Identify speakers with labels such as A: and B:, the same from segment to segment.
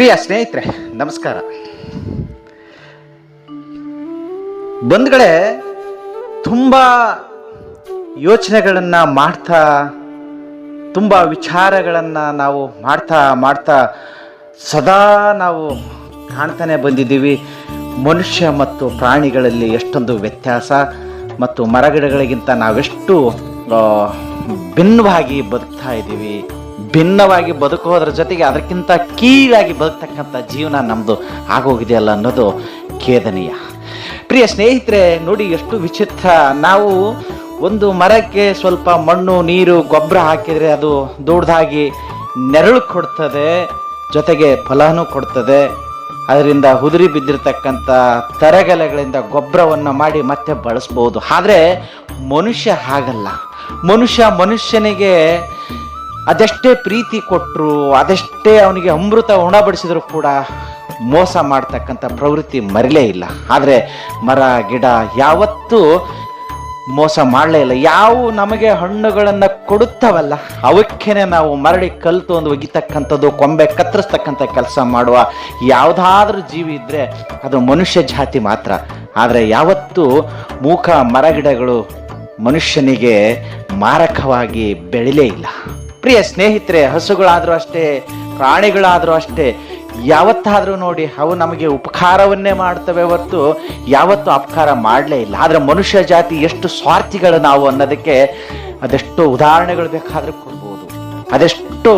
A: ಪ್ರಿಯ ಸ್ನೇಹಿತರೆ, ನಮಸ್ಕಾರ. ಬಂಧುಗಳೇ ತುಂಬ ಯೋಚನೆಗಳನ್ನು ಮಾಡ್ತಾ, ತುಂಬ ವಿಚಾರಗಳನ್ನು ನಾವು ಮಾಡ್ತಾ ಮಾಡ್ತಾ ಸದಾ ನಾವು ಕಾಣ್ತಾನೆ ಬಂದಿದ್ದೀವಿ. ಮನುಷ್ಯ ಮತ್ತು ಪ್ರಾಣಿಗಳಲ್ಲಿ ಎಷ್ಟೊಂದು ವ್ಯತ್ಯಾಸ ಮತ್ತು ಮರಗಿಡಗಳಿಗಿಂತ ನಾವೆಷ್ಟು ಭಿನ್ನವಾಗಿ ಬದುಕ್ತಾ ಇದ್ದೀವಿ. ಭಿನ್ನವಾಗಿ ಬದುಕೋದ್ರ ಜೊತೆಗೆ ಅದಕ್ಕಿಂತ ಕೀಳಾಗಿ ಬದುಕ್ತಕ್ಕಂಥ ಜೀವನ ನಮ್ಮದು ಆಗೋಗಿದೆಯಲ್ಲ ಅನ್ನೋದು ಖೇದನೀಯ. ಪ್ರಿಯ ಸ್ನೇಹಿತರೆ, ನೋಡಿ ಎಷ್ಟು ವಿಚಿತ್ರ. ನಾವು ಒಂದು ಮರಕ್ಕೆ ಸ್ವಲ್ಪ ಮಣ್ಣು, ನೀರು, ಗೊಬ್ಬರ ಹಾಕಿದರೆ ಅದು ದೊಡ್ಡದಾಗಿ ನೆರಳು ಕೊಡ್ತದೆ, ಜೊತೆಗೆ ಫಲನೂ ಕೊಡ್ತದೆ. ಅದರಿಂದ ಉದುರಿ ಬಿದ್ದಿರತಕ್ಕಂಥ ತರಗಲೆಗಳಿಂದ ಗೊಬ್ಬರವನ್ನು ಮಾಡಿ ಮತ್ತೆ ಬಳಸ್ಬೋದು. ಆದರೆ ಮನುಷ್ಯ ಹಾಗಲ್ಲ. ಮನುಷ್ಯ ಮನುಷ್ಯನಿಗೆ ಅದೆಷ್ಟೇ ಪ್ರೀತಿ ಕೊಟ್ಟರು ಅದೆಷ್ಟೇ ಅವನಿಗೆ ಅಮೃತ ಉಣಬಡಿಸಿದ್ರು ಕೂಡ ಮೋಸ ಮಾಡ್ತಕ್ಕಂಥ ಪ್ರವೃತ್ತಿ ಮರಿಲೇ ಇಲ್ಲ. ಆದರೆ ಮರ, ಗಿಡ ಯಾವತ್ತೂ ಮೋಸ ಮಾಡಲೇ ಇಲ್ಲ. ಯಾವ ನಮಗೆ ಹಣ್ಣುಗಳನ್ನು ಕೊಡುತ್ತವಲ್ಲ, ಅವಕ್ಕೇನೆ ನಾವು ಮರಳಿ ಕಲ್ತು ಒಂದು ಒಗಿತಕ್ಕಂಥದ್ದು, ಕೊಂಬೆ ಕತ್ತರಿಸ್ತಕ್ಕಂಥ ಕೆಲಸ ಮಾಡುವ ಯಾವುದಾದ್ರೂ ಜೀವಿ ಇದ್ದರೆ ಅದು ಮನುಷ್ಯ ಜಾತಿ ಮಾತ್ರ. ಆದರೆ ಯಾವತ್ತೂ ಮೂಕ ಮರಗಿಡಗಳು ಮನುಷ್ಯನಿಗೆ ಮಾರಕವಾಗಿ ಬೆಳಿಲೇ ಇಲ್ಲ. ಪ್ರಿಯ ಸ್ನೇಹಿತರೆ, ಹಸುಗಳಾದರೂ ಅಷ್ಟೇ, ಪ್ರಾಣಿಗಳಾದರೂ ಅಷ್ಟೇ, ಯಾವತ್ತಾದರೂ ನೋಡಿ ಅವು ನಮಗೆ ಉಪಕಾರವನ್ನೇ ಮಾಡ್ತವೆ ಹೊರತು ಯಾವತ್ತೂ ಅಪಕಾರ ಮಾಡಲೇ ಇಲ್ಲ. ಆದರೆ ಮನುಷ್ಯ ಜಾತಿ ಎಷ್ಟು ಸ್ವಾರ್ಥಿಗಳು ನಾವು ಅನ್ನೋದಕ್ಕೆ ಅದೆಷ್ಟು ಉದಾಹರಣೆಗಳು ಬೇಕಾದರೂ ಕೊಡ್ಬೋದು. ಅದೆಷ್ಟು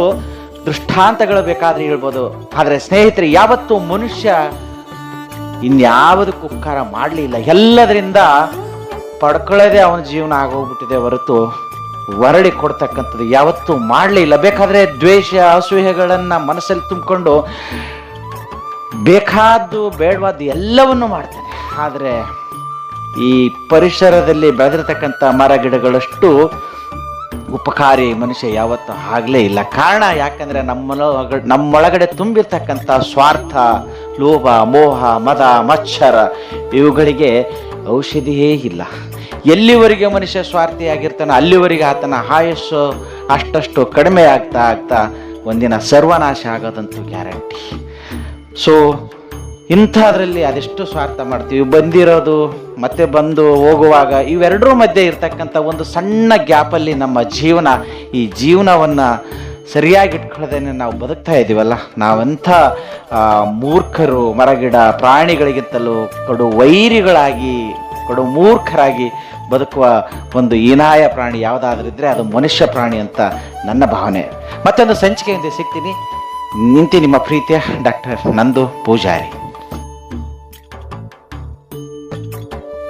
A: ದೃಷ್ಟಾಂತಗಳು ಬೇಕಾದರೂ ಹೇಳ್ಬೋದು. ಆದರೆ ಸ್ನೇಹಿತರೆ, ಯಾವತ್ತೂ ಮನುಷ್ಯ ಇನ್ಯಾವುದಕ್ಕೂ ಉಪಕಾರ ಮಾಡಲಿಲ್ಲ ಎಲ್ಲದರಿಂದ ಪಡ್ಕೊಳ್ಳೋದೇ ಅವನ ಜೀವನ ಆಗೋಗ್ಬಿಟ್ಟಿದೆ ಹೊರತು ವರಡಿ ಕೊಡ್ತಕ್ಕಂಥದ್ದು ಯಾವತ್ತೂ ಮಾಡಲಿಲ್ಲ ಬೇಕಾದರೆ ದ್ವೇಷ ಅಸೂಹೆಗಳನ್ನು ಮನಸ್ಸಲ್ಲಿ ತುಂಬಿಕೊಂಡು ಬೇಕಾದ್ದು, ಬೇಡವಾದ್ದು ಎಲ್ಲವನ್ನು ಮಾಡ್ತಾನೆ. ಆದರೆ ಈ ಪರಿಸರದಲ್ಲಿ ಬೆಳೆದಿರ್ತಕ್ಕಂಥ ಮರ ಗಿಡಗಳಷ್ಟು ಉಪಕಾರಿ ಮನುಷ್ಯ ಯಾವತ್ತೂ ಆಗಲೇ ಇಲ್ಲ. ಕಾರಣ ಯಾಕಂದರೆ ನಮ್ಮೊಳಗ ನಮ್ಮೊಳಗಡೆ ತುಂಬಿರ್ತಕ್ಕಂಥ ಸ್ವಾರ್ಥ, ಲೋಭ, ಮೋಹ, ಮದ, ಮಚ್ಚರ, ಇವುಗಳಿಗೆ ಔಷಧಿಯೇ ಇಲ್ಲ. ಎಲ್ಲಿವರೆಗೆ ಮನುಷ್ಯ ಸ್ವಾರ್ಥಿಯಾಗಿರ್ತಾನೋ ಅಲ್ಲಿವರೆಗೆ ಆತನ ಆಯಸ್ಸು ಅಷ್ಟಷ್ಟು ಕಡಿಮೆ ಆಗ್ತಾ ಆಗ್ತಾ ಒಂದಿನ ಸರ್ವನಾಶ ಆಗೋದಂತೂ ಗ್ಯಾರಂಟಿ. ಸೊ ಇಂಥದ್ರಲ್ಲಿ ಅದೆಷ್ಟು ಸ್ವಾರ್ಥ ಮಾಡ್ತೀವಿ? ಬಂದಿರೋದು, ಮತ್ತೆ ಬಂದು ಹೋಗುವಾಗ ಇವೆರಡರ ಮಧ್ಯೆ ಇರ್ತಕ್ಕಂಥ ಒಂದು ಸಣ್ಣ ಗ್ಯಾಪಲ್ಲಿ ನಮ್ಮ ಜೀವನ, ಈ ಜೀವನವನ್ನು ಸರಿಯಾಗಿ ಇಟ್ಕೊಳ್ಳೋದೇನೆ ನಾವು ಬದುಕ್ತಾ ಇದ್ದೀವಲ್ಲ? ನಾವಂಥ ಮೂರ್ಖರು, ಮರಗಿಡ, ಪ್ರಾಣಿಗಳಿಗಿಂತಲೂ ಕಡು ವೈರಿಗಳಾಗಿ ಕಡು ಮೂರ್ಖರಾಗಿ ಬದುಕುವ ಒಂದು ಹೀನಾಯ ಪ್ರಾಣಿ ಯಾವುದಾದ್ರೂ ಇದ್ದರೆ ಅದು ಮನುಷ್ಯ ಪ್ರಾಣಿ ಅಂತ ನನ್ನ ಭಾವನೆ. ಮತ್ತೊಂದು ಸಂಚಿಕೆಯಿಂದ ಸಿಗ್ತೀನಿ. ನಿಂತಿ ನಿಮ್ಮ ಪ್ರೀತಿಯ ಡಾಕ್ಟರ್ ನಂದು ಪೂಜಾರಿ.